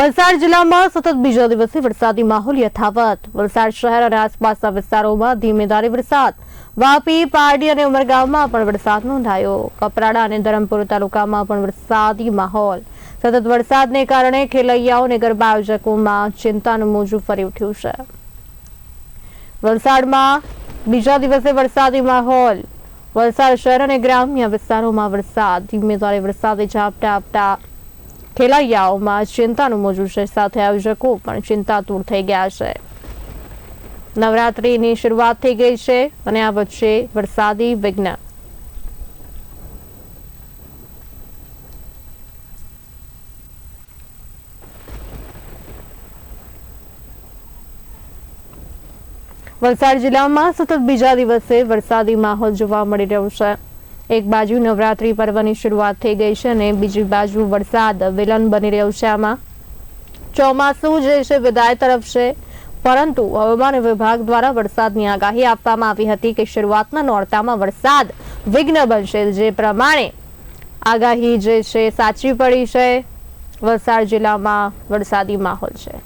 વલસાડ જિલ્લામાં સતત બીજા દિવસે વરસાદી માહોલ યથાવત. વલસાડ શહેર અને આસપાસના વિસ્તારોમાં ધીમેધારે વરસાદ. વાપી, પારડી અને ઉમરગામમાં પણ વરસાદ નોંધાયો. કપરાડા અને ધરમપુર તાલુકામાં પણ વરસાદી માહોલ. સતત વરસાદને કારણે ખેલૈયાઓ અને ગરબા આયોજકોમાં ચિંતાનું મોજું ફરી ઉઠ્યું છે. વલસાડમાં બીજા દિવસે વરસાદી માહોલ. વલસાડ શહેર અને ગ્રામ્ય વિસ્તારોમાં વરસાદ. ધીમેધારે વરસાદે ઝાપટા આપતા ખેલૈયાઓમાં ચિંતાનું મોજું છે સાથે આયોજકો પણ ચિંતાતુર થઈ ગયા છે. નવરાત્રીની શરૂઆત થઈ ગઈ છે અને આ વચ્ચે વરસાદી વિઘ્ન. વલસાડ જિલ્લામાં સતત બીજા દિવસે વરસાદી માહોલ જોવા મળી રહ્યો છે. એક બાજુ નવરાત્રી પર્વની શરૂઆત થઈ ગઈ છે અને બીજી બાજુ વરસાદ વિલન બની રહ્યો છે આમાં. ચોમાસું જે છે વિદાય તરફ છે, પરંતુ હવામાન વિભાગ દ્વારા વરસાદની આગાહી આપવામાં આવી હતી કે શરૂઆતના નોરતામાં વરસાદ વિઘ્ન બનશે. જે પ્રમાણે આગાહી જે છે સાચી પડી છે. વલસાડ જિલ્લામાં વરસાદી માહોલ છે.